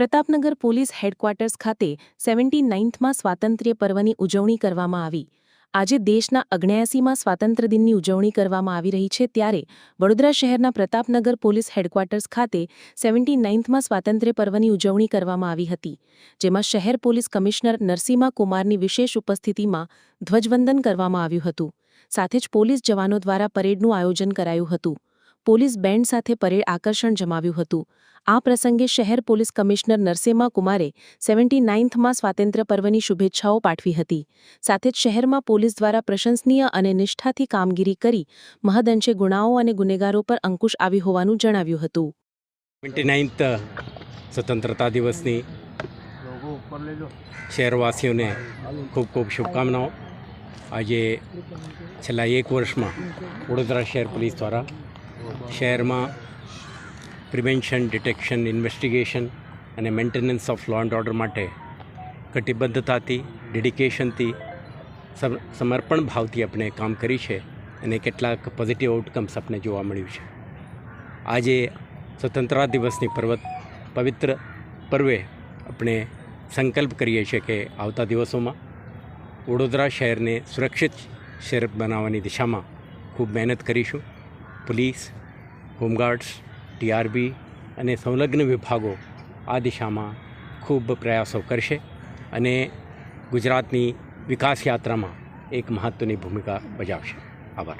Pratapnagar police headquarters ખાતે seventy નાઇન્થમાં સ્વાતંત્ર્ય પર્વની ઉજવણી કરવામાં આવી. આજે દેશના અગ્નેયાસીમાં સ્વાતંત્ર્ય દિનની ઉજવણી કરવામાં આવી રહી છે ત્યારે વડોદરા શહેરના પ્રતાપનગર પોલીસ હેડક્વાર્ટર્સ ખાતે સેવન્ટી નાઇન્થમાં સ્વાતંત્ર્ય પર્વની ઉજવણી કરવામાં આવી હતી, જેમાં શહેર પોલીસ કમિશનર નરસિંહા કુમારની વિશેષ ઉપસ્થિતિમાં ધ્વજવંદન કરવામાં આવ્યું હતું. સાથે જ પોલીસ જવાનો દ્વારા પરેડનું આયોજન કરાયું હતું. પોલીસ બેન્ડ સાથે પરેડ આકર્ષણ જમાવ્યું હતું. આ પ્રસંગે શહેર પોલીસ કમિશનર નરસિંહા કુમારે સેવન્ટી નાઇન્થમાં સ્વાતંત્ર્ય પર્વની શુભેચ્છાઓ પાઠવી હતી. સાથે જ શહેરમાં પોલીસ દ્વારા પ્રશંસનીય અને નિષ્ઠાથી કામગીરી કરી મહદઅંશે ગુનાઓ અને ગુનેગારો પર અંકુશ આવી હોવાનું જણાવ્યું હતું. નાઇન્થ સ્વતંત્રતા દિવસની શહેરવાસીઓને ખૂબ ખૂબ શુભકામનાઓ. આજે છેલ્લા એક વર્ષમાં વડોદરા શહેર પોલીસ દ્વારા શહેરમાં પ્રિવેન્શન, ડિટેક્શન, ઇન્વેસ્ટિગેશન અને maintenance of law and order માટે કટિબદ્ધતાથી, ડેડિકેશનથી, સમ, સમર્પણ ભાવથી આપણે કામ કરી છે અને કેટલાક પોઝિટિવ આઉટકમ્સ આપણે જોવા મળ્યું છે. આજે સ્વતંત્રતા દિવસની પર્વત, પવિત્ર પર્વે આપણે સંકલ્પ કરીએ છીએ કે આવતા દિવસોમાં વડોદરા શહેરને સુરક્ષિત શહેર બનાવવાની દિશામાં ખૂબ મહેનત કરીશું. પોલીસ હોમગાર્ડ્સ, ટીઆરબી અને સંલગ્ન વિભાગો આ દિશામાં ખૂબ પ્રયાસો કરશે અને ગુજરાતની વિકાસ યાત્રામાં એક મહત્ત્વની ભૂમિકા ભજાવશે. આભાર.